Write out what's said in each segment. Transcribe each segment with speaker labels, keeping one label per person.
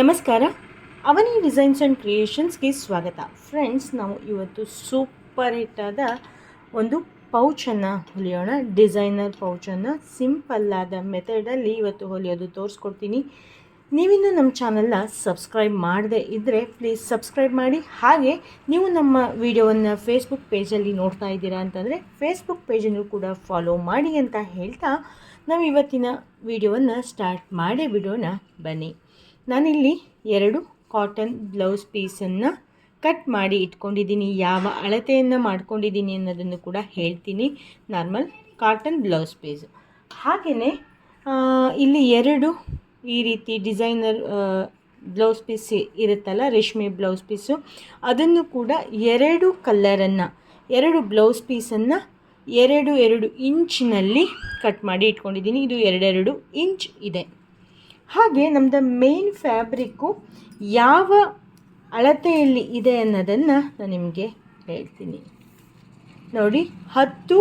Speaker 1: ನಮಸ್ಕಾರ. ಅವನಿ designs and ಕ್ರಿಯೇಷನ್ಸ್ಗೆ ಸ್ವಾಗತ. Friends ನಾವು ಇವತ್ತು ಸೂಪರ್ ಹಿಟ್ಟಾದ ಒಂದು ಪೌಚನ್ನು ಹೊಲಿಯೋಣ. ಡಿಸೈನರ್ ಪೌಚನ್ನು ಸಿಂಪಲ್ಲಾದ ಮೆಥಡಲ್ಲಿ ಇವತ್ತು ಹೊಲಿಯೋದು ತೋರಿಸ್ಕೊಡ್ತೀನಿ. ನೀವಿನ್ನೂ ನಮ್ಮ ಚಾನಲ್ನ ಸಬ್ಸ್ಕ್ರೈಬ್ ಮಾಡದೇ ಇದ್ದರೆ ಪ್ಲೀಸ್ ಸಬ್ಸ್ಕ್ರೈಬ್ ಮಾಡಿ. ಹಾಗೆ ನೀವು ನಮ್ಮ ವಿಡಿಯೋವನ್ನು ಫೇಸ್ಬುಕ್ ಪೇಜಲ್ಲಿ ನೋಡ್ತಾ ಇದ್ದೀರಾ ಅಂತಂದರೆ ಫೇಸ್ಬುಕ್ ಪೇಜನ್ನು ಕೂಡ ಫಾಲೋ ಮಾಡಿ ಅಂತ ಹೇಳ್ತಾ ನಾವು ಇವತ್ತಿನ ವಿಡಿಯೋವನ್ನು ಸ್ಟಾರ್ಟ್ ಮಾಡೇ ಬಿಡೋಣ. ಬನ್ನಿ. ನಾನಿಲ್ಲಿ ಎರಡು ಕಾಟನ್ ಬ್ಲೌಸ್ ಪೀಸನ್ನು ಕಟ್ ಮಾಡಿ ಇಟ್ಕೊಂಡಿದ್ದೀನಿ. ಯಾವ ಅಳತೆಯನ್ನು ಮಾಡ್ಕೊಂಡಿದ್ದೀನಿ ಅನ್ನೋದನ್ನು ಕೂಡ ಹೇಳ್ತೀನಿ. ನಾರ್ಮಲ್ ಕಾಟನ್ ಬ್ಲೌಸ್ ಪೀಸು ಹಾಗೆಯೇ ಇಲ್ಲಿ ಎರಡು ಈ ರೀತಿ ಡಿಸೈನರ್ ಬ್ಲೌಸ್ ಪೀಸ್ ಇರುತ್ತಲ್ಲ, ರೇಷ್ಮೆ ಬ್ಲೌಸ್ ಪೀಸು ಅದನ್ನು ಕೂಡ ಎರಡು ಕಲ್ಲರನ್ನು ಎರಡು ಬ್ಲೌಸ್ ಪೀಸನ್ನು ಎರಡು ಎರಡು ಇಂಚಿನಲ್ಲಿ ಕಟ್ ಮಾಡಿ ಇಟ್ಕೊಂಡಿದ್ದೀನಿ. ಇದು ಎರಡೆರಡು ಇಂಚ್ ಇದೆ. ಹಾಗೆ ನಮ್ಮದು ಮೇನ್ ಫ್ಯಾಬ್ರಿಕ್ಕು ಯಾವ ಅಳತೆಯಲ್ಲಿ ಇದೆ ಅನ್ನೋದನ್ನು ನಾನು ನಿಮಗೆ ಹೇಳ್ತೀನಿ. ನೋಡಿ, ಹತ್ತು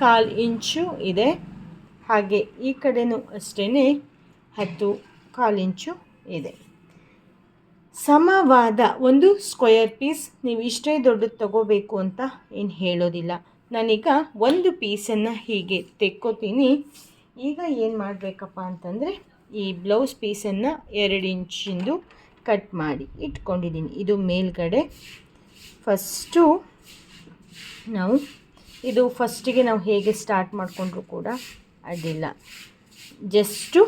Speaker 1: ಕಾಲು ಇಂಚು ಇದೆ. ಹಾಗೆ ಈ ಕಡೆನೂ ಅಷ್ಟೇ ಹತ್ತು ಕಾಲು ಇಂಚು ಇದೆ. ಸಮವಾದ ಒಂದು ಸ್ಕ್ವಯರ್ ಪೀಸ್ ನೀವು ಇಷ್ಟೇ ದೊಡ್ಡದು ತಗೋಬೇಕು ಅಂತ ಏನು ಹೇಳೋದಿಲ್ಲ. ನಾನೀಗ ಒಂದು ಪೀಸನ್ನು ಹೀಗೆ ತೆಕ್ಕೋತೀನಿ. ಈಗ ಏನು ಮಾಡಬೇಕಪ್ಪ ಅಂತಂದರೆ ಈ ಬ್ಲೌಸ್ ಪೀಸನ್ನು ಎರಡು ಇಂಚಿಂದು ಕಟ್ ಮಾಡಿ ಇಟ್ಕೊಂಡಿದ್ದೀನಿ. ಇದು ಮೇಲ್ಗಡೆ. ಫಸ್ಟು ನಾವು ಇದು ಫಸ್ಟಿಗೆ ನಾವು ಹೇಗೆ ಸ್ಟಾರ್ಟ್ ಮಾಡಿಕೊಂಡ್ರೂ ಕೂಡ ಅಡ್ಡಿಲ್ಲ. ಜಸ್ಟು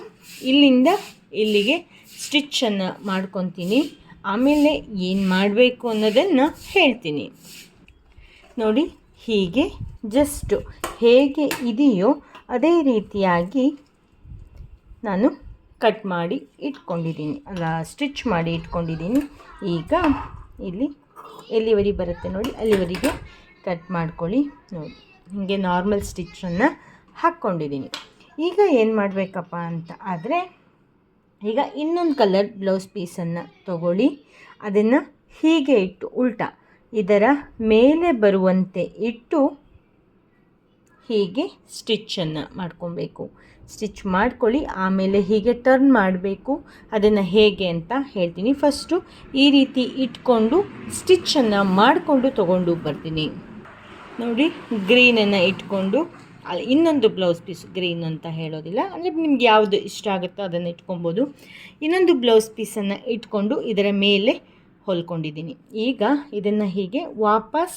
Speaker 1: ಇಲ್ಲಿಂದ ಇಲ್ಲಿಗೆ ಸ್ಟಿಚ್ಚನ್ನು ಮಾಡ್ಕೊತೀನಿ. ಆಮೇಲೆ ಏನು ಮಾಡಬೇಕು ಅನ್ನೋದನ್ನು ಹೇಳ್ತೀನಿ. ನೋಡಿ, ಹೀಗೆ ಜಸ್ಟು ಹೇಗೆ ಇದೆಯೋ ಅದೇ ರೀತಿಯಾಗಿ ನಾನು ಕಟ್ ಮಾಡಿ ಇಟ್ಕೊಂಡಿದ್ದೀನಿ. ಅಲ್ಲ, ಸ್ಟಿಚ್ ಮಾಡಿ ಇಟ್ಕೊಂಡಿದ್ದೀನಿ. ಈಗ ಇಲ್ಲಿ ಎಲ್ಲಿವರೆಗೆ ಬರುತ್ತೆ ನೋಡಿ, ಅಲ್ಲಿವರೆಗೆ ಕಟ್ ಮಾಡ್ಕೊಳ್ಳಿ ನೋಡಿ. ಹೀಗೆ ನಾರ್ಮಲ್ ಸ್ಟಿಚ್ಚನ್ನು ಹಾಕ್ಕೊಂಡಿದ್ದೀನಿ. ಈಗ ಏನು ಮಾಡಬೇಕಪ್ಪ ಅಂತ ಆದರೆ, ಈಗ ಇನ್ನೊಂದು ಕಲರ್ ಬ್ಲೌಸ್ ಪೀಸನ್ನು ತಗೊಳ್ಳಿ. ಅದನ್ನು ಹೀಗೆ ಇಟ್ಟು, ಉಲ್ಟಾ ಇದರ ಮೇಲೆ ಬರುವಂತೆ ಇಟ್ಟು ಹೀಗೆ ಸ್ಟಿಚ್ಚನ್ನು ಮಾಡ್ಕೊಬೇಕು. ಸ್ಟಿಚ್ ಮಾಡ್ಕೊಳ್ಳಿ, ಆಮೇಲೆ ಹೀಗೆ ಟರ್ನ್ ಮಾಡಬೇಕು. ಅದನ್ನು ಹೇಗೆ ಅಂತ ಹೇಳ್ತೀನಿ. ಫಸ್ಟು ಈ ರೀತಿ ಇಟ್ಕೊಂಡು ಸ್ಟಿಚ್ಚನ್ನು ಮಾಡಿಕೊಂಡು ತಗೊಂಡು ಬರ್ತೀನಿ. ನೋಡಿ ಗ್ರೀನನ್ನು ಇಟ್ಕೊಂಡು ಅಲ್ಲಿ ಇನ್ನೊಂದು ಬ್ಲೌಸ್ ಪೀಸ್ ಗ್ರೀನ್ ಅಂತ ಹೇಳೋದಿಲ್ಲ. ಅಂದರೆ ನಿಮ್ಗೆ ಯಾವುದು ಇಷ್ಟ ಆಗುತ್ತೋ ಅದನ್ನು ಇಟ್ಕೊಬೋದು. ಇನ್ನೊಂದು ಬ್ಲೌಸ್ ಪೀಸನ್ನು ಇಟ್ಕೊಂಡು ಇದರ ಮೇಲೆ ಹೊಲ್ಕೊಂಡಿದ್ದೀನಿ. ಈಗ ಇದನ್ನು ಹೀಗೆ ವಾಪಸ್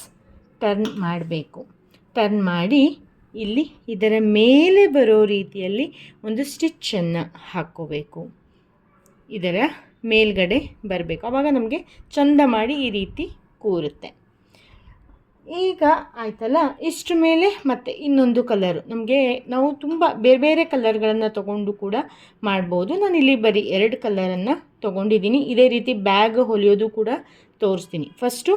Speaker 1: ಟರ್ನ್ ಮಾಡಬೇಕು. ಟರ್ನ್ ಮಾಡಿ ಇಲ್ಲಿ ಇದರ ಮೇಲೆ ಬರೋ ರೀತಿಯಲ್ಲಿ ಒಂದು ಸ್ಟಿಚ್ಚನ್ನು ಹಾಕ್ಕೋಬೇಕು ಇದರ ಮೇಲ್ಗಡೆ ಬರಬೇಕು. ಆವಾಗ ನಮಗೆ ಚಂದ ಮಾಡಿ ಈ ರೀತಿ ಕೂರುತ್ತೆ. ಈಗ ಆಯ್ತಲ್ಲ ಇಷ್ಟು ಮೇಲೆ ಮತ್ತು ಇನ್ನೊಂದು ಕಲರು ನಮಗೆ ನಾವು ತುಂಬ ಬೇರೆ ಬೇರೆ ಕಲರ್ಗಳನ್ನು ತೊಗೊಂಡು ಕೂಡ ಮಾಡ್ಬೋದು. ನಾನು ಇಲ್ಲಿ ಬರೀ ಎರಡು ಕಲರನ್ನು ತೊಗೊಂಡಿದ್ದೀನಿ. ಇದೇ ರೀತಿ ಬ್ಯಾಗ್ ಹೊಲಿಯೋದು ಕೂಡ ತೋರಿಸ್ತೀನಿ. ಫಸ್ಟು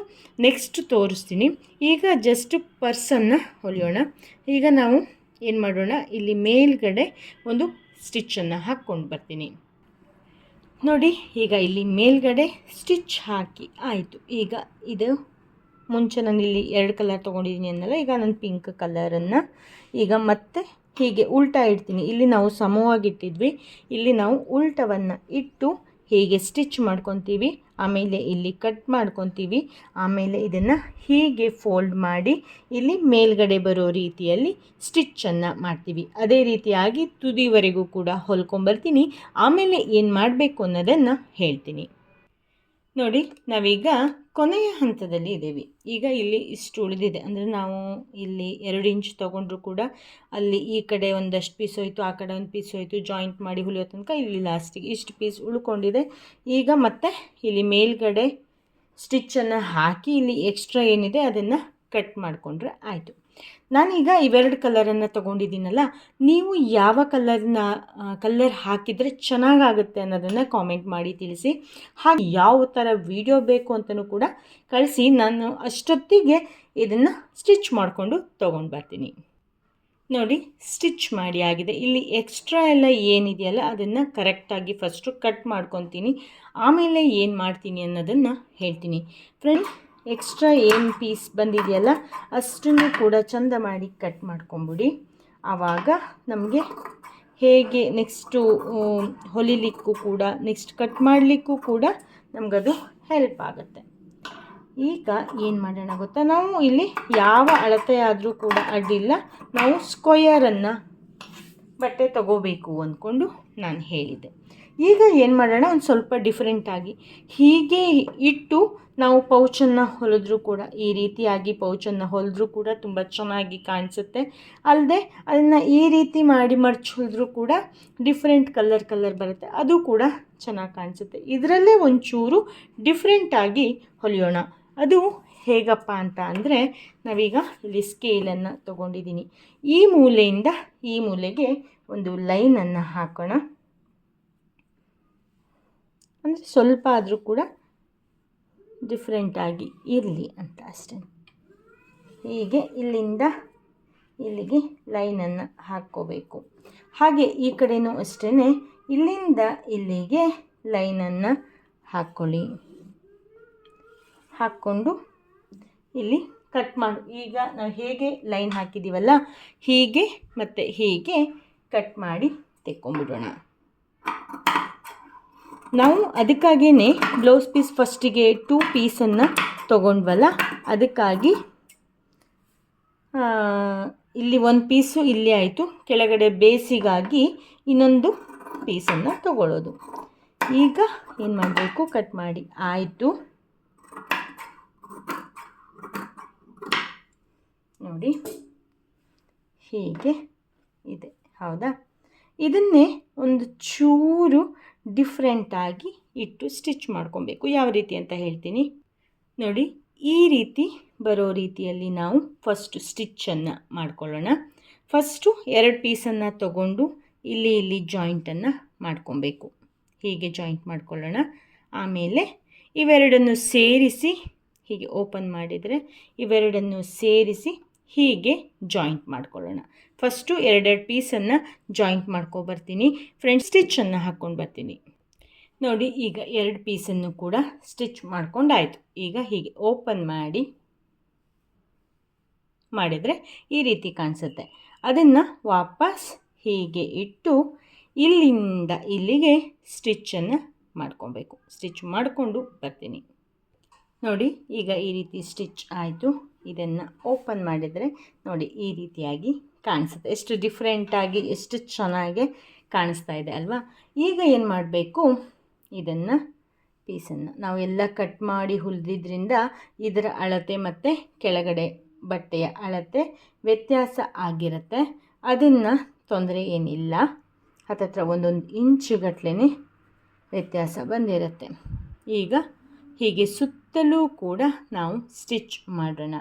Speaker 1: ನೆಕ್ಸ್ಟ್ ತೋರಿಸ್ತೀನಿ. ಈಗ ಜಸ್ಟ್ ಪರ್ಸನ್ನು ಹೊಲಿಯೋಣ. ಈಗ ನಾವು ಏನು ಮಾಡೋಣ? ಇಲ್ಲಿ ಮೇಲ್ಗಡೆ ಒಂದು ಸ್ಟಿಚ್ಚನ್ನು ಹಾಕ್ಕೊಂಡು ಬರ್ತೀನಿ. ನೋಡಿ, ಈಗ ಇಲ್ಲಿ ಮೇಲ್ಗಡೆ ಸ್ಟಿಚ್ ಹಾಕಿ ಆಯಿತು. ಈಗ ಇದು ಮುಂಚೆ ನಾನು ಇಲ್ಲಿ ಎರಡು ಕಲರ್ ತೊಗೊಂಡಿದ್ದೀನಿ ಅನ್ನಲ್ಲ ಈಗ ನಾನು ಪಿಂಕ್ ಕಲರನ್ನು ಈಗ ಮತ್ತೆ ಹೀಗೆ ಉಲ್ಟಾ ಇಡ್ತೀನಿ. ಇಲ್ಲಿ ನಾವು ಸಮವಾಗಿಟ್ಟಿದ್ವಿ. ಇಲ್ಲಿ ನಾವು ಉಲ್ಟವನ್ನು ಇಟ್ಟು ಹೀಗೆ ಸ್ಟಿಚ್ ಮಾಡ್ಕೊತೀವಿ. ಆಮೇಲೆ ಇಲ್ಲಿ ಕಟ್ ಮಾಡ್ಕೊತೀವಿ. ಆಮೇಲೆ ಇದನ್ನು ಹೀಗೆ ಫೋಲ್ಡ್ ಮಾಡಿ ಇಲ್ಲಿ ಮೇಲ್ಗಡೆ ಬರೋ ರೀತಿಯಲ್ಲಿ ಸ್ಟಿಚ್ಚನ್ನು ಮಾಡ್ತೀವಿ. ಅದೇ ರೀತಿಯಾಗಿ ತುದಿವರೆಗೂ ಕೂಡ ಹೊಲ್ಕೊಂಬರ್ತೀನಿ ಆಮೇಲೆ ಏನು ಮಾಡಬೇಕು ಅನ್ನೋದನ್ನು ಹೇಳ್ತೀನಿ. ನೋಡಿ, ನಾವೀಗ ಕೊನೆಯ ಹಂತದಲ್ಲಿ ಇದ್ದೀವಿ. ಈಗ ಇಲ್ಲಿ ಇಷ್ಟು ಉಳಿದಿದೆ. ಅಂದರೆ ನಾವು ಇಲ್ಲಿ ಎರಡು ಇಂಚ್ ತೊಗೊಂಡ್ರು ಕೂಡ ಅಲ್ಲಿ ಈ ಕಡೆ ಒಂದಷ್ಟು ಪೀಸ್ ಹೋಯಿತು, ಆ ಕಡೆ ಒಂದು ಪೀಸ್ ಹೋಯಿತು ಜಾಯಿಂಟ್ ಮಾಡಿ ಹುಲಿಯೋ ತನಕ ಇಲ್ಲಿ ಲಾಸ್ಟಿಗೆ ಇಷ್ಟು ಪೀಸ್ ಉಳ್ಕೊಂಡಿದೆ. ಈಗ ಮತ್ತೆ ಇಲ್ಲಿ ಮೇಲ್ಗಡೆ ಸ್ಟಿಚ್ಚನ್ನು ಹಾಕಿ ಇಲ್ಲಿ ಎಕ್ಸ್ಟ್ರಾ ಏನಿದೆ ಅದನ್ನು ಕಟ್ ಮಾಡಿಕೊಂಡ್ರೆ ಆಯಿತು. ನಾನೀಗ ಇವೆರಡು ಕಲರನ್ನು ತೊಗೊಂಡಿದ್ದೀನಲ್ಲ, ನೀವು ಯಾವ ಕಲರ್ನ ಕಲ್ಲರ್ ಹಾಕಿದರೆ ಚೆನ್ನಾಗಾಗುತ್ತೆ ಅನ್ನೋದನ್ನು ಕಾಮೆಂಟ್ ಮಾಡಿ ತಿಳಿಸಿ. ಹಾಗೆ ಯಾವ ಥರ ವಿಡಿಯೋ ಬೇಕು ಅಂತಲೂ ಕೂಡ ಕಳಿಸಿ, ನಾನು ಅಷ್ಟೊತ್ತಿಗೆ ಇದನ್ನು ಸ್ಟಿಚ್ ಮಾಡಿಕೊಂಡು ತೊಗೊಂಡು ಬರ್ತೀನಿ. ನೋಡಿ, ಸ್ಟಿಚ್ ಮಾಡಿ ಆಗಿದೆ. ಇಲ್ಲಿ ಎಕ್ಸ್ಟ್ರಾ ಎಲ್ಲ ಏನಿದೆಯಲ್ಲ, ಅದನ್ನು ಕರೆಕ್ಟಾಗಿ ಫಸ್ಟು ಕಟ್ ಮಾಡ್ಕೊತೀನಿ. ಆಮೇಲೆ ಏನು ಮಾಡ್ತೀನಿ ಅನ್ನೋದನ್ನು ಹೇಳ್ತೀನಿ. ಫ್ರೆಂಡ್ ಎಕ್ಸ್ಟ್ರಾ ಏನು ಪೀಸ್ ಬಂದಿದೆಯಲ್ಲ, ಅಷ್ಟನ್ನು ಕೂಡ ಚಂದ ಮಾಡಿ ಕಟ್ ಮಾಡ್ಕೊಂಬಿಡಿ. ಆವಾಗ ನಮಗೆ ಹೇಗೆ ನೆಕ್ಸ್ಟು ಹೊಲಿಲಿಕ್ಕೂ ಕೂಡ ನೆಕ್ಸ್ಟ್ ಕಟ್ ಮಾಡಲಿಕ್ಕೂ ಕೂಡ ನಮಗದು ಹೆಲ್ಪ್ ಆಗುತ್ತೆ. ಈಗ ಏನು ಮಾಡೋಣ ಗೊತ್ತಾ? ನಾವು ಇಲ್ಲಿ ಯಾವ ಅಳತೆ ಆದರೂ ಕೂಡ ಅಡ್ಡಿಲ್ಲ. ನಾವು ಸ್ಕ್ವಯರನ್ನು ಬಟ್ಟೆ ತಗೋಬೇಕು ಅಂದ್ಕೊಂಡು ನಾನು ಹೇಳಿದ್ದೆ ಈಗ ಏನು ಮಾಡೋಣ, ಒಂದು ಸ್ವಲ್ಪ ಡಿಫ್ರೆಂಟಾಗಿ ಹೀಗೆ ಇಟ್ಟು ನಾವು ಪೌಚನ್ನು ಹೊಲಿದ್ರೂ ಕೂಡ, ಈ ರೀತಿಯಾಗಿ ಪೌಚನ್ನು ಹೊಲಿದ್ರೂ ಕೂಡ ತುಂಬ ಚೆನ್ನಾಗಿ ಕಾಣಿಸುತ್ತೆ. ಅಲ್ಲದೆ ಅದನ್ನು ಈ ರೀತಿ ಮಾಡಿ ಮರ್ಚ್ ಹೊಲಿದ್ರೂ ಕೂಡ ಡಿಫ್ರೆಂಟ್ ಕಲರ್ ಕಲರ್ ಬರುತ್ತೆ. ಅದು ಕೂಡ ಚೆನ್ನಾಗಿ ಕಾಣಿಸುತ್ತೆ. ಇದರಲ್ಲೇ ಒಂಚೂರು ಡಿಫ್ರೆಂಟಾಗಿ ಹೊಲಿಯೋಣ. ಅದು ಹೇಗಪ್ಪ ಅಂತ ಅಂದರೆ, ನಾವೀಗ ಇಲ್ಲಿ ಸ್ಕೇಲನ್ನು ತೊಗೊಂಡಿದ್ದೀನಿ ಈ ಮೂಲೆಯಿಂದ ಈ ಮೂಲೆಗೆ ಒಂದು ಲೈನನ್ನು ಹಾಕೋಣ. ಅಂದರೆ ಸ್ವಲ್ಪ ಆದರೂ ಕೂಡ ಡಿಫ್ರೆಂಟಾಗಿ ಇರಲಿ ಅಂತ ಅಷ್ಟೇ. ಹೀಗೆ ಇಲ್ಲಿಂದ ಇಲ್ಲಿಗೆ ಲೈನನ್ನು ಹಾಕ್ಕೋಬೇಕು. ಹಾಗೆ ಈ ಕಡೆಯೂ ಅಷ್ಟೇ ಇಲ್ಲಿಂದ ಇಲ್ಲಿಗೆ ಲೈನನ್ನು ಹಾಕ್ಕೊಳ್ಳಿ. ಹಾಕ್ಕೊಂಡು ಇಲ್ಲಿ ಕಟ್ ಮಾಡಿ. ಈಗ ನಾವು ಹೇಗೆ ಲೈನ್ ಹಾಕಿದ್ದೀವಲ್ಲ ಹೀಗೆ ಮತ್ತು ಹೀಗೆ ಕಟ್ ಮಾಡಿ ತೆಕ್ಕೊಂಬಿಡೋಣ. ನಾವು ಅದಕ್ಕಾಗಿಯೇ ಬ್ಲೌಸ್ ಪೀಸ್ ಫಸ್ಟಿಗೆ ಟೂ ಪೀಸನ್ನು ತೊಗೊಂಡ್ವಲ್ಲ? ಅದಕ್ಕಾಗಿ ಇಲ್ಲಿ ಒಂದು ಪೀಸು ಇಲ್ಲಿ ಆಯಿತು. ಕೆಳಗಡೆ ಬೇಸಿಗಾಗಿ ಇನ್ನೊಂದು ಪೀಸನ್ನು ತಗೊಳ್ಳೋದು ಈಗ ಏನು ಮಾಡಬೇಕು? ಕಟ್ ಮಾಡಿ. ಆಯಿತು. ನೋಡಿ. ಹೀಗೆ ಇದೆ. ಹೌದಾ? ಇದನ್ನೇ ಒಂದು ಚೂರು ಡಿಫ್ರೆಂಟಾಗಿ ಇಟ್ಟು ಸ್ಟಿಚ್ ಮಾಡ್ಕೊಬೇಕು. ಯಾವ ರೀತಿ ಅಂತ ಹೇಳ್ತೀನಿ. ನೋಡಿ, ಈ ರೀತಿ ಬರೋ ರೀತಿಯಲ್ಲಿ ನಾವು ಫಸ್ಟು ಸ್ಟಿಚ್ಚನ್ನು ಮಾಡ್ಕೊಳ್ಳೋಣ. ಫಸ್ಟು ಎರಡು ಪೀಸನ್ನು ತಗೊಂಡು ಇಲ್ಲಿ ಇಲ್ಲಿ ಜಾಯಿಂಟನ್ನು ಮಾಡ್ಕೊಬೇಕು. ಹೀಗೆ ಜಾಯಿಂಟ್ ಮಾಡ್ಕೊಳ್ಳೋಣ. ಆಮೇಲೆ ಇವೆರಡನ್ನು ಸೇರಿಸಿ, ಹೀಗೆ ಓಪನ್ ಮಾಡಿದರೆ ಇವೆರಡನ್ನು ಸೇರಿಸಿ ಹೀಗೆ ಜಾಯಿಂಟ್ ಮಾಡ್ಕೊಳ್ಳೋಣ. ಫಸ್ಟು ಎರಡೆರಡು ಪೀಸನ್ನು ಜಾಯಿಂಟ್ ಮಾಡ್ಕೊಬರ್ತೀನಿ. ಫ್ರಂಟ್ ಸ್ಟಿಚ್ಚನ್ನು ಹಾಕ್ಕೊಂಡು ಬರ್ತೀನಿ. ನೋಡಿ, ಈಗ ಎರಡು ಪೀಸನ್ನು ಕೂಡ ಸ್ಟಿಚ್ ಮಾಡ್ಕೊಂಡಾಯಿತು. ಈಗ ಹೀಗೆ ಓಪನ್ ಮಾಡಿ ಮಾಡಿದರೆ ಈ ರೀತಿ ಕಾಣಿಸುತ್ತೆ. ಅದನ್ನು ವಾಪಸ್ ಹೀಗೆ ಇಟ್ಟು ಇಲ್ಲಿಂದ ಇಲ್ಲಿಗೆ ಸ್ಟಿಚ್ಚನ್ನು ಮಾಡ್ಕೊಬೇಕು. ಸ್ಟಿಚ್ ಮಾಡಿಕೊಂಡು ಬರ್ತೀನಿ. ನೋಡಿ, ಈಗ ಈ ರೀತಿ ಸ್ಟಿಚ್ ಆಯಿತು. ಇದನ್ನು ಓಪನ್ ಮಾಡಿದರೆ ನೋಡಿ, ಈ ರೀತಿಯಾಗಿ ಕಾಣಿಸುತ್ತೆ. ಎಷ್ಟು ಡಿಫ್ರೆಂಟಾಗಿ ಎಷ್ಟು ಚೆನ್ನಾಗಿ ಕಾಣಿಸ್ತಾ ಇದೆ ಅಲ್ವಾ? ಈಗ ಏನು ಮಾಡಬೇಕು? ಇದನ್ನು, ಪೀಸನ್ನು. ನಾವೆಲ್ಲ ಕಟ್ ಮಾಡಿ ಹುಲ್ದಿದ್ರಿಂದ ಇದರ ಅಳತೆ ಮತ್ತು ಕೆಳಗಡೆ ಬಟ್ಟೆಯ ಅಳತೆ ವ್ಯತ್ಯಾಸ ಆಗಿರುತ್ತೆ. ಅದನ್ನು ತೊಂದರೆ ಏನಿಲ್ಲ. ಹತ್ತತ್ರ ಒಂದೊಂದು ಇಂಚುಗಟ್ಲೆ ವ್ಯತ್ಯಾಸ ಬಂದಿರುತ್ತೆ. ಈಗ ಹೀಗೆ ಸುತ್ತಲೂ ಕೂಡ ನಾವು ಸ್ಟಿಚ್ ಮಾಡೋಣ.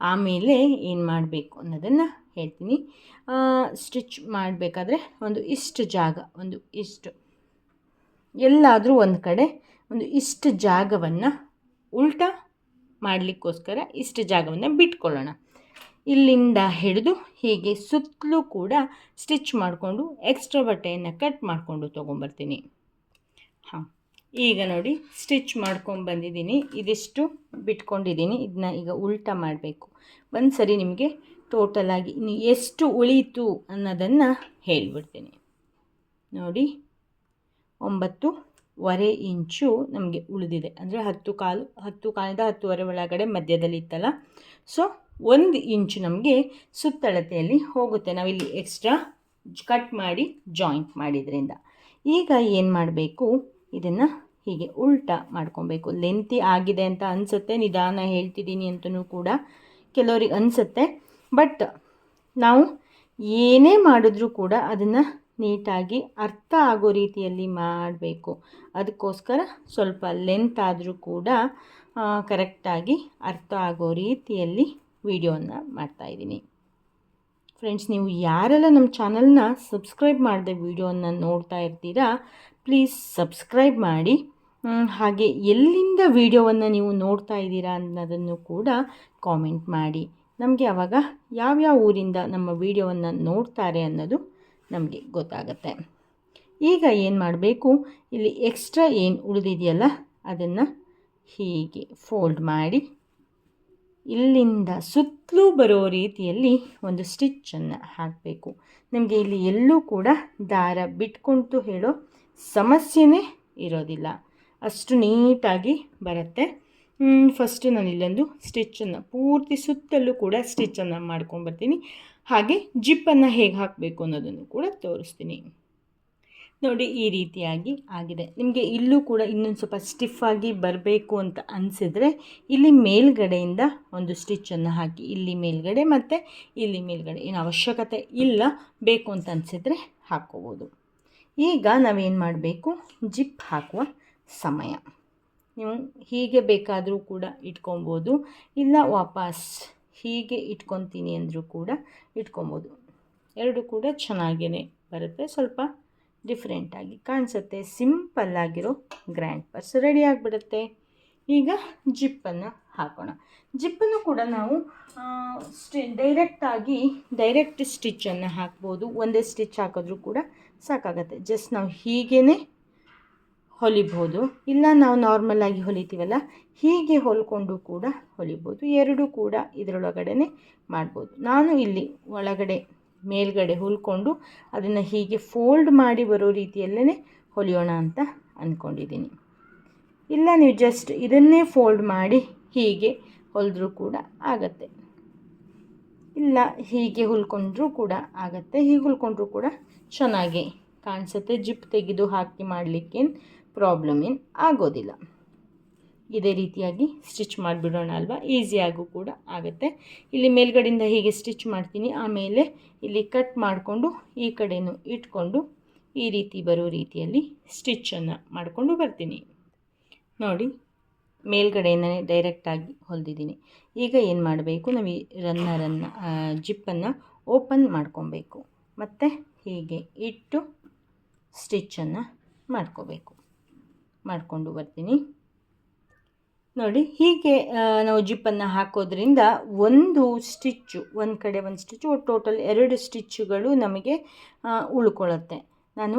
Speaker 1: ಆಮೇಲೆ ಏನು ಮಾಡಬೇಕು ಅನ್ನೋದನ್ನು ಹೇಳ್ತೀನಿ. ಸ್ಟಿಚ್ ಮಾಡಬೇಕಾದ್ರೆ ಒಂದು ಇಷ್ಟು ಜಾಗ, ಒಂದು ಇಷ್ಟು. ಎಲ್ಲಾದರೂ ಒಂದು ಕಡೆ ಒಂದು ಇಷ್ಟು ಜಾಗವನ್ನು ಉಲ್ಟ ಮಾಡಲಿಕ್ಕೋಸ್ಕರ ಇಷ್ಟು ಜಾಗವನ್ನು ಬಿಟ್ಕೊಳ್ಳೋಣ. ಇಲ್ಲಿಂದ ಹಿಡಿದು ಹೀಗೆ ಸುತ್ತಲೂ ಕೂಡ ಸ್ಟಿಚ್ ಮಾಡಿಕೊಂಡು ಎಕ್ಸ್ಟ್ರಾ ಬಟ್ಟೆಯನ್ನು ಕಟ್ ಮಾಡಿಕೊಂಡು ತೊಗೊಂಬರ್ತೀನಿ. ಹಾಂ. ಈಗ ನೋಡಿ ಸ್ಟಿಚ್ ಮಾಡ್ಕೊಂಡು ಬಂದಿದ್ದೀನಿ. ಇದಿಷ್ಟು ಬಿಟ್ಕೊಂಡಿದ್ದೀನಿ. ಇದನ್ನ ಈಗ ಉಲ್ಟ ಮಾಡಬೇಕು. ಒಂದು ಸರಿ ನಿಮಗೆ ಟೋಟಲಾಗಿ ಇನ್ನು ಎಷ್ಟು ಉಳೀತು ಅನ್ನೋದನ್ನು ಹೇಳಿಬಿಡ್ತೀನಿ. ನೋಡಿ, ಒಂಬತ್ತುವರೆ ಇಂಚು ನಮಗೆ ಉಳಿದಿದೆ. ಅಂದರೆ ಹತ್ತು ಕಾಲು, ಹತ್ತು ಕಾಲಿಂದ ಹತ್ತುವರೆ ಒಳಗಡೆ ಮಧ್ಯದಲ್ಲಿ ಇತ್ತಲ್ಲ? ಸೊ ಒಂದು ಇಂಚು ನಮಗೆ ಸುತ್ತಳತೆಯಲ್ಲಿ ಹೋಗುತ್ತೆ. ನಾವಿಲ್ಲಿ ಎಕ್ಸ್ಟ್ರಾ ಕಟ್ ಮಾಡಿ ಜಾಯಿಂಟ್ ಮಾಡಿದ್ರಿಂದ. ಈಗ ಏನು ಮಾಡಬೇಕು? ಇದನ್ನು ಹೀಗೆ ಉಲ್ಟಾ ಮಾಡ್ಕೊಬೇಕು. ಲೆಂತಿ ಆಗಿದೆ ಅಂತ ಅನಿಸುತ್ತೆ, ನಿಧಾನ ಹೇಳ್ತಿದ್ದೀನಿ ಅಂತಲೂ ಕೂಡ ಕೆಲವ್ರಿಗೆ ಅನಿಸುತ್ತೆ. ಬಟ್ ನಾವು ಏನೇ ಮಾಡಿದ್ರೂ ಕೂಡ ಅದನ್ನು ನೀಟಾಗಿ ಅರ್ಥ ಆಗೋ ರೀತಿಯಲ್ಲಿ ಮಾಡಬೇಕು. ಅದಕ್ಕೋಸ್ಕರ ಸ್ವಲ್ಪ ಲೆಂತ್ ಆದರೂ ಕೂಡ ಕರೆಕ್ಟಾಗಿ ಅರ್ಥ ಆಗೋ ರೀತಿಯಲ್ಲಿ ವಿಡಿಯೋನ ಮಾಡ್ತಾಯಿದ್ದೀನಿ ಫ್ರೆಂಡ್ಸ್ ನೀವು ಯಾರೆಲ್ಲ ನಮ್ಮ ಚಾನಲ್ನ ಸಬ್ಸ್ಕ್ರೈಬ್ ಮಾಡಿದೆ ವಿಡಿಯೋನ ನೋಡ್ತಾ ಇರ್ತೀರಾ ಪ್ಲೀಸ್ ಸಬ್ಸ್ಕ್ರೈಬ್ ಮಾಡಿ. ಹಾಗೆ ಎಲ್ಲಿಂದ ವಿಡಿಯೋವನ್ನು ನೀವು ನೋಡ್ತಾ ಇದ್ದೀರಾ ಅನ್ನೋದನ್ನು ಕೂಡ ಕಾಮೆಂಟ್ ಮಾಡಿ. ನಮಗೆ ಆವಾಗ ಯಾವ್ಯಾವ ಊರಿಂದ ನಮ್ಮ ವಿಡಿಯೋವನ್ನು ನೋಡ್ತಾರೆ ಅನ್ನೋದು ನಮಗೆ ಗೊತ್ತಾಗತ್ತೆ. ಈಗ ಏನು ಮಾಡಬೇಕು? ಇಲ್ಲಿ ಎಕ್ಸ್ಟ್ರಾ ಏನು ಉಳಿದಿದೆಯಲ್ಲ, ಅದನ್ನು ಹೀಗೆ ಫೋಲ್ಡ್ ಮಾಡಿ. ಇಲ್ಲಿಂದ ಸುತ್ತಲೂ ಬರೋ ರೀತಿಯಲ್ಲಿ ಒಂದು ಸ್ಟಿಚ್ಚನ್ನು ಹಾಕಬೇಕು. ನಿಮಗೆ ಇಲ್ಲಿ ಎಲ್ಲೂ ಕೂಡ ದಾರ ಬಿಟ್ಕೊಂತು ಹೇಳೋ ಸಮಸ್ಯೆನೇ ಇರೋದಿಲ್ಲ. ಅಷ್ಟು ನೀಟಾಗಿ ಬರುತ್ತೆ. ಫಸ್ಟು ನಾನು ಇಲ್ಲೊಂದು ಸ್ಟಿಚ್ಚನ್ನು ಪೂರ್ತಿ ಸುತ್ತಲೂ ಕೂಡ ಸ್ಟಿಚ್ಚನ್ನು ಮಾಡ್ಕೊಂಬರ್ತೀನಿ ಹಾಗೆ ಜಿಪ್ಪನ್ನು ಹೇಗೆ ಹಾಕಬೇಕು ಅನ್ನೋದನ್ನು ಕೂಡ ತೋರಿಸ್ತೀನಿ. ನೋಡಿ, ಈ ರೀತಿಯಾಗಿ ಆಗಿದೆ. ನಿಮಗೆ ಇಲ್ಲೂ ಕೂಡ ಇನ್ನೊಂದು ಸ್ವಲ್ಪ ಸ್ಟಿಫಾಗಿ ಬರಬೇಕು ಅಂತ ಅನಿಸಿದ್ರೆ ಇಲ್ಲಿ ಮೇಲ್ಗಡೆಯಿಂದ ಒಂದು ಸ್ಟಿಚ್ಚನ್ನು ಹಾಕಿ, ಇಲ್ಲಿ ಮೇಲ್ಗಡೆ ಮತ್ತು ಇಲ್ಲಿ ಮೇಲ್ಗಡೆ. ಏನು ಅವಶ್ಯಕತೆ ಇಲ್ಲ, ಬೇಕು ಅಂತ ಅನಿಸಿದ್ರೆ ಹಾಕ್ಕೋಬೋದು ಈಗ ನಾವೇನು ಮಾಡಬೇಕು? ಜಿಪ್ ಹಾಕುವ ಸಮಯ. ನೀವು ಹೀಗೆ ಬೇಕಾದರೂ ಕೂಡ ಇಟ್ಕೊಬೋದು. ಇಲ್ಲ ವಾಪಸ್ ಹೀಗೆ ಇಟ್ಕೊತೀನಿ ಅಂದರೂ ಕೂಡ ಇಟ್ಕೊಬೋದು. ಎರಡು ಕೂಡ ಚೆನ್ನಾಗೇ ಬರುತ್ತೆ. ಸ್ವಲ್ಪ ಡಿಫ್ರೆಂಟಾಗಿ ಕಾಣಿಸುತ್ತೆ. ಸಿಂಪಲ್ಲಾಗಿರೋ ಗ್ರ್ಯಾಂಡ್ ಪರ್ಸ್ ರೆಡಿ ಆಗಿಬಿಡುತ್ತೆ. ಈಗ ಜಿಪ್ಪನ್ನು ಹಾಕೋಣ. ಜಿಪ್ಪನ್ನು ಕೂಡ ನಾವು ಸ್ಟಿ ಡೈರೆಕ್ಟಾಗಿ ಡೈರೆಕ್ಟ್ ಸ್ಟಿಚ್ಚನ್ನು ಹಾಕ್ಬೋದು. ಒಂದೇ ಸ್ಟಿಚ್ ಹಾಕಿದ್ರೂ ಕೂಡ ಸಾಕಾಗತ್ತೆ. ಜಸ್ಟ್ ನಾವು ಹೀಗೇ ಹೊಲಿಬೋದು. ಇಲ್ಲ ನಾವು ನಾರ್ಮಲಾಗಿ ಹೊಲಿತೀವಲ್ಲ, ಹೀಗೆ ಹೊಲ್ಕೊಂಡು ಕೂಡ ಹೊಲಿಬೋದು. ಎರಡೂ ಕೂಡ ಇದರೊಳಗಡೆ ಮಾಡ್ಬೋದು. ನಾನು ಇಲ್ಲಿ ಒಳಗಡೆ ಮೇಲ್ಗಡೆ ಹೊಲ್ಕೊಂಡು ಅದನ್ನು ಹೀಗೆ ಫೋಲ್ಡ್ ಮಾಡಿ ಬರೋ ರೀತಿಯಲ್ಲೇ ಹೊಲಿಯೋಣ ಅಂತ ಅಂದ್ಕೊಂಡಿದ್ದೀನಿ ಇಲ್ಲ ನೀವು ಜಸ್ಟ್ ಇದನ್ನೇ ಫೋಲ್ಡ್ ಮಾಡಿ ಹೀಗೆ ಹೊಲಿದ್ರೂ ಕೂಡ ಆಗತ್ತೆ. ಇಲ್ಲ, ಹೀಗೆ ಹುಲ್ಕೊಂಡ್ರೂ ಕೂಡ ಆಗತ್ತೆ. ಹೀಗೆ ಹುಲ್ಕೊಂಡ್ರೂ ಕೂಡ ಚೆನ್ನಾಗಿ ಕಾಣಿಸುತ್ತೆ. ಜಿಪ್ ತೆಗೆದು ಹಾಕಿ ಮಾಡಲಿಕ್ಕೇನು ಪ್ರಾಬ್ಲಮ್ ಏನು ಆಗೋದಿಲ್ಲ. ಇದೇ ರೀತಿಯಾಗಿ ಸ್ಟಿಚ್ ಮಾಡಿಬಿಡೋಣ ಅಲ್ವಾ? ಈಸಿಯಾಗೂ ಕೂಡ ಆಗುತ್ತೆ. ಇಲ್ಲಿ ಮೇಲ್ಗಡೆಯಿಂದ ಹೀಗೆ ಸ್ಟಿಚ್ ಮಾಡ್ತೀನಿ. ಆಮೇಲೆ ಇಲ್ಲಿ ಕಟ್ ಮಾಡಿಕೊಂಡು ಈ ಕಡೆಯೂ ಇಟ್ಕೊಂಡು ಈ ರೀತಿ ಬರೋ ರೀತಿಯಲ್ಲಿ ಸ್ಟಿಚ್ಚನ್ನು ಮಾಡಿಕೊಂಡು ಬರ್ತೀನಿ. ನೋಡಿ ಮೇಲ್ಗಡೆಯಿಂದನೇ ಡೈರೆಕ್ಟಾಗಿ ಹೊಲಿದಿದ್ದೀನಿ. ಈಗ ಏನು ಮಾಡಬೇಕು? ನಾವು ಈ ರನ್ನರನ್ನು ಜಿಪ್ಪನ್ನು ಓಪನ್ ಮಾಡ್ಕೊಬೇಕು. ಮತ್ತು ಹೀಗೆ ಇಟ್ಟು ಸ್ಟಿಚ್ಚನ್ನು ಮಾಡ್ಕೋಬೇಕು. ಮಾಡಿಕೊಂಡು ಬರ್ತೀನಿ. ನೋಡಿ, ಹೀಗೆ ನಾವು ಜಿಪ್ಪನ್ನು ಹಾಕೋದ್ರಿಂದ ಒಂದು ಸ್ಟಿಚ್ಚು ಒಂದು ಕಡೆ ಒಂದು ಸ್ಟಿಚ್ಚು ಟೋಟಲ್ ಎರಡು ಸ್ಟಿಚ್ಚುಗಳು ನಮಗೆ ಉಳ್ಕೊಳ್ಳುತ್ತೆ ನಾನು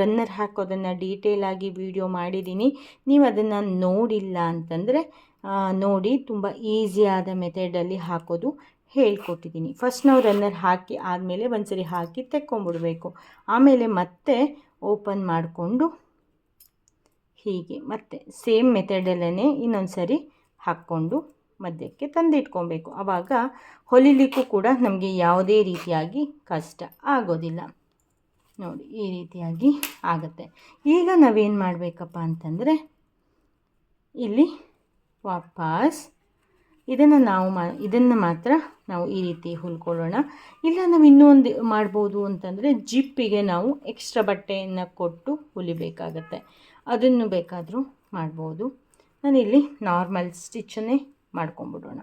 Speaker 1: ರನ್ನರ್ ಹಾಕೋದನ್ನು ಡೀಟೇಲಾಗಿ ವಿಡಿಯೋ ಮಾಡಿದ್ದೀನಿ ನೀವು ಅದನ್ನು ನೋಡಿಲ್ಲ ಅಂತಂದರೆ ನೋಡಿ ತುಂಬ ಈಸಿಯಾದ ಮೆಥಡಲ್ಲಿ ಹಾಕೋದು ಹೇಳ್ಕೊಟ್ಟಿದ್ದೀನಿ ಫಸ್ಟ್ ನಾವು ರನ್ನರ್ ಹಾಕಿ ಆದಮೇಲೆ ಒಂದು ಸರಿ ಹಾಕಿ ತೆಕ್ಕೊಂಬಿಡಬೇಕು. ಆಮೇಲೆ ಮತ್ತೆ ಓಪನ್ ಮಾಡಿಕೊಂಡು ಹೀಗೆ ಮತ್ತೆ ಸೇಮ್ ಮೆಥಡಲ್ಲೇ ಇನ್ನೊಂದು ಸರಿ ಹಾಕ್ಕೊಂಡು ಮಧ್ಯಕ್ಕೆ ತಂದಿಟ್ಕೊಬೇಕು. ಆವಾಗ ಹೊಲಿಲಿಕ್ಕೂ ಕೂಡ ನಮಗೆ ಯಾವುದೇ ರೀತಿಯಾಗಿ ಕಷ್ಟ ಆಗೋದಿಲ್ಲ. ನೋಡಿ, ಈ ರೀತಿಯಾಗಿ ಆಗುತ್ತೆ. ಈಗ ನಾವೇನು ಮಾಡಬೇಕಪ್ಪ ಅಂತಂದರೆ, ಇಲ್ಲಿ ವಾಪಸ್ ಇದನ್ನು ನಾವು ಮಾ, ಇದನ್ನು ಮಾತ್ರ ನಾವು ಈ ರೀತಿ ಹುಲ್ಕೊಳ್ಳೋಣ. ಇಲ್ಲ, ನಾವು ಇನ್ನೊಂದು ಮಾಡ್ಬೋದು ಅಂತಂದರೆ, ಜಿಪ್ಪಿಗೆ ನಾವು ಎಕ್ಸ್ಟ್ರಾ ಬಟ್ಟೆಯನ್ನು ಕೊಟ್ಟು ಹೊಲಿಬೇಕಾಗತ್ತೆ. ಅದನ್ನು ಬೇಕಾದರೂ ಮಾಡ್ಬೋದು. ನಾನಿಲ್ಲಿ ನಾರ್ಮಲ್ ಸ್ಟಿಚ್ಚನ್ನೇ ಮಾಡ್ಕೊಂಬಿಡೋಣ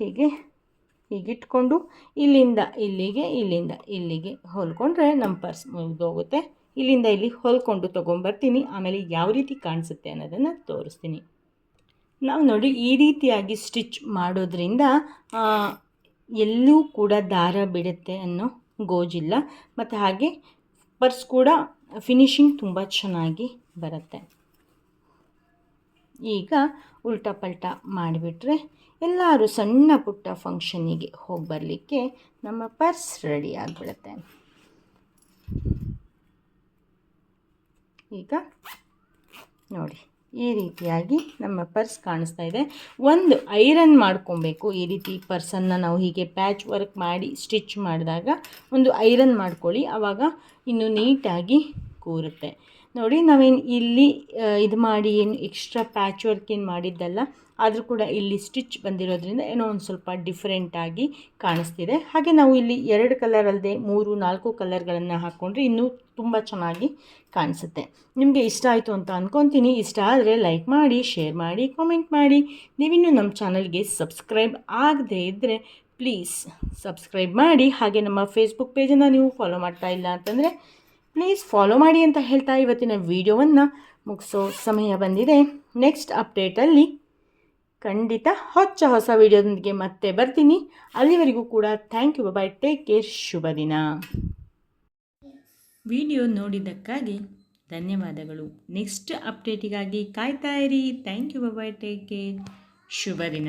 Speaker 1: ಹೀಗೆ ಹೀಗಿಟ್ಕೊಂಡು ಇಲ್ಲಿಂದ ಇಲ್ಲಿಗೆ ಇಲ್ಲಿಂದ ಇಲ್ಲಿಗೆ ಹೊಲ್ಕೊಂಡ್ರೆ ನಮ್ಮ ಪರ್ಸ್ ಮುಗಿದೋಗುತ್ತೆ. ಇಲ್ಲಿಂದ ಇಲ್ಲಿ ಹೊಲ್ಕೊಂಡು ತೊಗೊಂಬರ್ತೀನಿ. ಆಮೇಲೆ ಯಾವ ರೀತಿ ಕಾಣಿಸುತ್ತೆ ಅನ್ನೋದನ್ನು ತೋರಿಸ್ತೀನಿ. ನಾವು ನೋಡಿ ಈ ರೀತಿಯಾಗಿ ಸ್ಟಿಚ್ ಮಾಡೋದ್ರಿಂದ ಎಲ್ಲೂ ಕೂಡ ದಾರ ಬಿಡುತ್ತೆ ಅನ್ನೋ ಗೋಜಿಲ್ಲ. ಮತ್ತು ಹಾಗೆ ಪರ್ಸ್ ಕೂಡ ಫಿನಿಶಿಂಗ್ ತುಂಬ ಚೆನ್ನಾಗಿ ಬರುತ್ತೆ. ಈಗ ಉಲ್ಟಾ ಪಲ್ಟಾ ಮಾಡಿಬಿಟ್ರೆ ಎಲ್ಲರೂ ಸಣ್ಣ ಪುಟ್ಟ ಫಂಕ್ಷನಿಗೆ ಹೋಗಿ ಬರಲಿಕ್ಕೆ ನಮ್ಮ ಪರ್ಸ್ ರೆಡಿ ಆಗಿಬಿಡುತ್ತೆ. ಈಗ ನೋಡಿ, ಈ ರೀತಿಯಾಗಿ ನಮ್ಮ ಪರ್ಸ್ ಕಾಣಿಸ್ತಾ ಇದೆ. ಒಂದು ಐರನ್ ಮಾಡ್ಕೊಬೇಕು. ಈ ರೀತಿ ಪರ್ಸನ್ನು ನಾವು ಹೀಗೆ ಪ್ಯಾಚ್ ವರ್ಕ್ ಮಾಡಿ ಸ್ಟಿಚ್ ಮಾಡಿದಾಗ ಒಂದು ಐರನ್ ಮಾಡ್ಕೊಳ್ಳಿ. ಆವಾಗ ಇನ್ನು ನೀಟಾಗಿ ಕೂರುತ್ತೆ. ನೋಡಿ, ನಾವೇನು ಇಲ್ಲಿ ಇದು ಮಾಡಿ ಏನು ಎಕ್ಸ್ಟ್ರಾ ಪ್ಯಾಚ್ ವರ್ಕ್ ಏನು ಮಾಡಿದ್ದಲ್ಲ, ಆದರೂ ಕೂಡ ಇಲ್ಲಿ ಸ್ಟಿಚ್ ಬಂದಿರೋದ್ರಿಂದ ಏನೋ ಒಂದು ಸ್ವಲ್ಪ ಡಿಫ್ರೆಂಟಾಗಿ ಕಾಣಿಸ್ತಿದೆ. ಹಾಗೆ ನಾವು ಇಲ್ಲಿ ಎರಡು ಕಲರ್ ಅಲ್ಲದೆ ಮೂರು, ನಾಲ್ಕು ಕಲರ್ಗಳನ್ನು ಹಾಕ್ಕೊಂಡ್ರೆ ಇನ್ನೂ ತುಂಬ ಚೆನ್ನಾಗಿ ಕಾಣಿಸುತ್ತೆ. ನಿಮಗೆ ಇಷ್ಟ ಆಯಿತು ಅಂತ ಅಂದ್ಕೊತೀನಿ ಇಷ್ಟ ಆದರೆ ಲೈಕ್ ಮಾಡಿ ಶೇರ್ ಮಾಡಿ ಕಾಮೆಂಟ್ ಮಾಡಿ. ನೀವಿನ್ನೂ ನಮ್ಮ ಚಾನಲ್ಗೆ ಸಬ್ಸ್ಕ್ರೈಬ್ ಆಗದೇ ಇದ್ದರೆ ಪ್ಲೀಸ್ ಸಬ್ಸ್ಕ್ರೈಬ್ ಮಾಡಿ. ಹಾಗೆ ನಮ್ಮ ಫೇಸ್ಬುಕ್ ಪೇಜನ್ನು ನೀವು ಫಾಲೋ ಮಾಡ್ತಾ ಇಲ್ಲ ಅಂತಂದರೆ ಪ್ಲೀಸ್ ಫಾಲೋ ಮಾಡಿ ಅಂತ ಹೇಳ್ತಾ ಇವತ್ತಿನ ವಿಡಿಯೋವನ್ನು ಮುಗಿಸೋ ಸಮಯ ಬಂದಿದೆ. ನೆಕ್ಸ್ಟ್ ಅಪ್ಡೇಟಲ್ಲಿ ಖಂಡಿತ ಹೊಚ್ಚ ಹೊಸ ವಿಡಿಯೋದೊಂದಿಗೆ ಮತ್ತೆ ಬರ್ತೀನಿ. ಅಲ್ಲಿವರೆಗೂ ಕೂಡ thank you bye take care ಶುಭ ದಿನ. ವಿಡಿಯೋ ನೋಡಿದ್ದಕ್ಕಾಗಿ ಧನ್ಯವಾದಗಳು. ನೆಕ್ಸ್ಟ್ ಅಪ್ಡೇಟಿಗಾಗಿ ಕಾಯ್ತಾ ಇರಿ. Thank you bye take care ಶುಭ ದಿನ.